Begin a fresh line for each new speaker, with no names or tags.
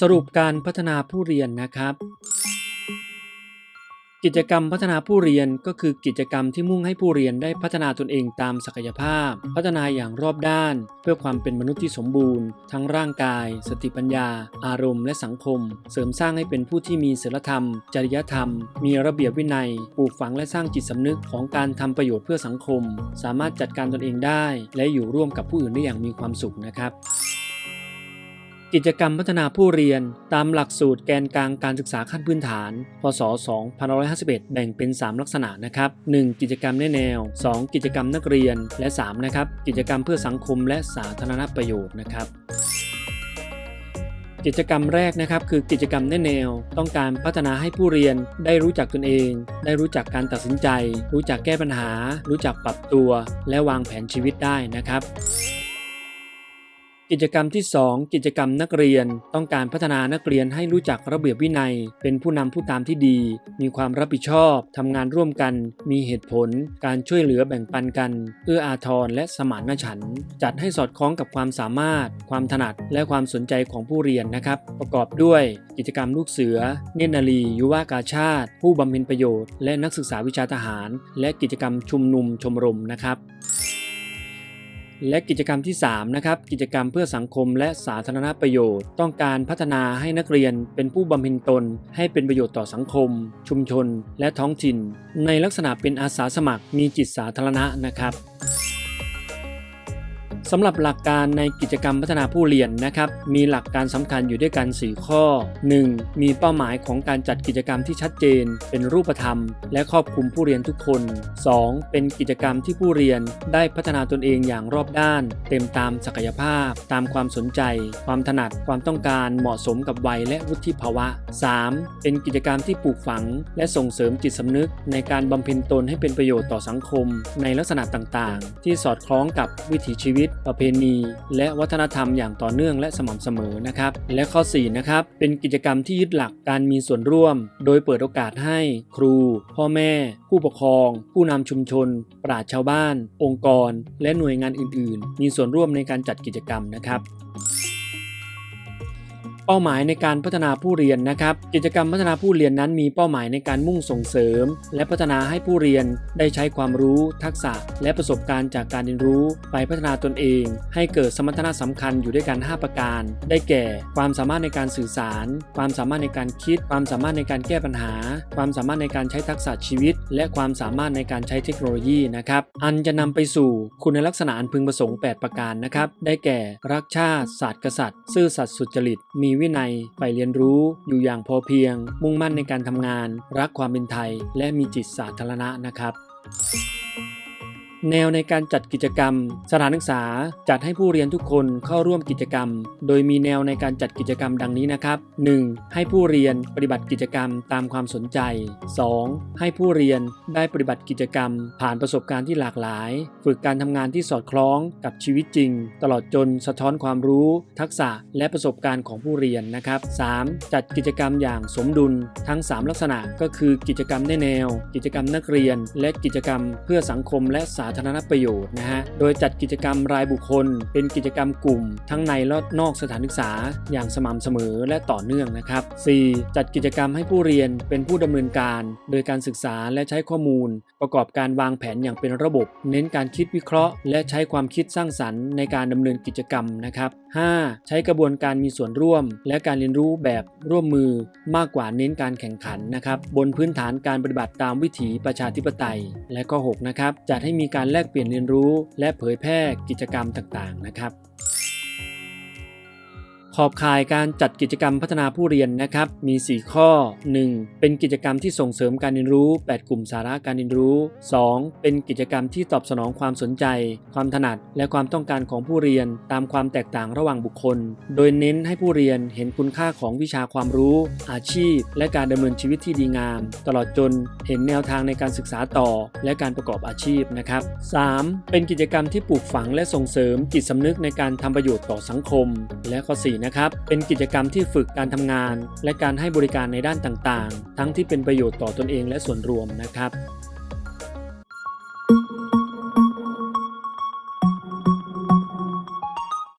สรุปการพัฒนาผู้เรียนนะครับ กิจกรรมพัฒนาผู้เรียนก็คือกิจกรรมที่มุ่งให้ผู้เรียนได้พัฒนาตนเองตามศักยภาพ พัฒนาอย่างรอบด้าน เพื่อความเป็นมนุษย์ที่สมบูรณ์ ทั้งร่างกาย สติปัญญา อารมณ์ และสังคม เสริมสร้างให้เป็นผู้ที่มีศีลธรรม จริยธรรม มีระเบียบวินัยปลูกฝังและสร้างจิตสำนึกของการทำประโยชน์เพื่อสังคม สามารถจัดการตนเองได้ และอยู่ร่วมกับผู้อื่นได้อย่างมีความสุขนะครับ กิจกรรมพัฒนาผู้เรียนตามหลักสูตรแกนกลางการศึกษาขั้นพื้นฐาน พศ 2551 แบ่งเป็น 3 ลักษณะนะครับ 1. กิจกรรมแนแนว 2. กิจกรรมนักเรียน และ 3. นะครับ กิจกรรมเพื่อสังคมและสาธารณประโยชน์นะครับกิจกรรมแรกนะครับคือกิจกรรมแนแนว ต้องการพัฒนาให้ผู้เรียนได้รู้จักตนเอง ได้รู้จักการตัดสินใจ รู้จักแก้ปัญหา รู้จักปรับตัว และวางแผนชีวิตได้นะครับ กิจกรรมที่ 2 กิจกรรมนักเรียน ต้องการพัฒนานักเรียนให้รู้จักระเบียบวินัย เป็นผู้นำผู้ตามที่ดี มีความรับผิดชอบทำงานร่วมกัน มีเหตุผล การช่วยเหลือแบ่งปันกัน เอื้ออาทรและสมานฉันท์จัดให้สอดคล้องกับความสามารถ ความถนัดและความสนใจของผู้เรียนนะครับ ประกอบด้วยกิจกรรมลูกเสือ เนตรนารียุวากาชาติ ผู้บำเพ็ญประโยชน์ และนักศึกษาวิชาทหาร และกิจกรรมชุมนุมชมรมนะครับ และกิจกรรมที่3นะครับกิจกรรมเพื่อสังคมและสาธารณประโยชน์ ต้องการพัฒนาให้นักเรียนเป็นผู้บำเพ็ญตน ให้เป็นประโยชน์ต่อสังคม ชุมชน และท้องถิ่น ในลักษณะเป็นอาสาสมัครมีจิตสาธารณะนะครับ สำหรับหลักการในกิจกรรมพัฒนาผู้เรียนนะครับ มีหลักการสำคัญอยู่ด้วยกัน 4 ข้อ 1. มีเป้าหมายของการจัดกิจกรรมที่ชัดเจน เป็นรูปธรรม และครอบคลุมผู้เรียนทุกคน 2. เป็นกิจกรรมที่ผู้เรียนได้พัฒนาตนเองอย่างรอบด้าน เต็มตามศักยภาพ ตามความสนใจ ความถนัดความต้องการเหมาะสมกับวัยและวุฒิภาวะ 3. เป็นกิจกรรมที่ปลูกฝัง และส่งเสริมจิตสำนึก ในการบำเพ็ญตนให้เป็นประโยชน์ต่อสังคม ในลักษณะต่างๆ ที่สอดคล้องกับวิถีชีวิตประเพณี และวัฒนธรรมอย่างต่อเนื่องและสม่ำเสมอนะครับ และข้อ4นะครับเป็นกิจกรรมที่ยึดหลักการมีส่วนร่วม โดยเปิดโอกาสให้ครู พ่อแม่ ผู้ปกครอง ผู้นำชุมชน ปราชชาวบ้าน องค์กร และหน่วยงานอื่น ๆ มีส่วนร่วมในการจัดกิจกรรมนะครับ เป้าหมายในการพัฒนาผู้เรียนนะครับ กิจกรรมพัฒนาผู้เรียนนั้นมีเป้าหมายในการมุ่งส่งเสริม และพัฒนาให้ผู้เรียนได้ใช้ความรู้ ทักษะ และประสบการณ์จากการเรียนรู้ไปพัฒนาตนเอง ให้เกิดสมรรถนะสำคัญอยู่ด้วยกัน 5 ประการ ได้แก่ ความสามารถในการสื่อสาร ความสามารถในการคิด ความสามารถในการแก้ปัญหา ความสามารถในการใช้ทักษะชีวิต และความสามารถในการใช้เทคโนโลยีนะครับอันจะนำไปสู่คุณลักษณะอันพึงประสงค์ 8 ประการนะครับได้แก่รักชาติศาสตร์กษัตริย์ ซื่อสัตย์สุจริตมีวินัยใฝ่เรียนรู้อยู่อย่างพอเพียง มุ่งมั่นในการทำงาน รักความเป็นไทย และมีจิตสาธารณะนะครับ แนวในการจัดกิจกรรม สถานศึกษาจัดให้ผู้เรียนทุกคนเข้าร่วมกิจกรรม โดยมีแนวในการจัดกิจกรรมดังนี้นะครับ 1. ให้ผู้เรียนปฏิบัติกิจกรรมตามความสนใจ 2. ให้ผู้เรียนได้ปฏิบัติกิจกรรม ผ่านประสบการณ์ที่หลากหลาย ฝึกการทำงานที่สอดคล้องกับชีวิตจริง ตลอดจนสะท้อนความรู้ ทักษะและประสบการณ์ของผู้เรียนนะครับ 3. จัดกิจกรรมอย่างสมดุลทั้ง 3 ลักษณะก็คือกิจกรรมแนแนว กิจกรรมนักเรียน และกิจกรรมเพื่อสังคมและสาธารณประโยชน์นะฮะ โดยจัดกิจกรรมรายบุคคล เป็นกิจกรรมกลุ่ม ทั้งในและนอกสถานศึกษาอย่างสม่ำเสมอและต่อเนื่องนะครับ 4. จัดกิจกรรมให้ผู้เรียนเป็นผู้ดำเนินการ โดยการศึกษาและใช้ข้อมูล ประกอบการวางแผนอย่างเป็นระบบ เน้นการคิดวิเคราะห์ และใช้ความคิดสร้างสรรค์ในการดำเนินกิจกรรมนะครับ 5. ใช้กระบวนการมีส่วนร่วม และการเรียนรู้แบบร่วมมือมากกว่าเน้นการแข่งขันนะครับบนพื้นฐานการปฏิบัติตามวิถีประชาธิปไตย และข้อ 6 นะครับจัดให้มีการการแลกเปลี่ยนเรียนรู้ และเผยแพร่กิจกรรมต่างๆนะครับ ขอบข่ายการจัดกิจกรรมพัฒนาผู้เรียนนะครับ มี 4 ข้อ 1. เป็นกิจกรรมที่ส่งเสริมการเรียนรู้ 8 กลุ่มสาระการเรียนรู้ 2. เป็นกิจกรรมที่ตอบสนองความสนใจ ความถนัด และความต้องการของผู้เรียน ตามความแตกต่างระหว่างบุคคล โดยเน้นให้ผู้เรียนเห็นคุณค่าของวิชาความรู้ อาชีพ และการดำเนินชีวิตที่ดีงาม ตลอดจนเห็นแนวทางในการศึกษาต่อ และการประกอบอาชีพนะครับ 3. เป็นกิจกรรมที่ปลูกฝังและส่งเสริมจิตสำนึกในการทำประโยชน์ต่อสังคม และข้อ4นะครับ เป็นกิจกรรมที่ฝึกการทำงาน และการให้บริการในด้านต่างๆ ทั้งที่เป็นประโยชน์ต่อตนเองและส่วนรวมนะครับ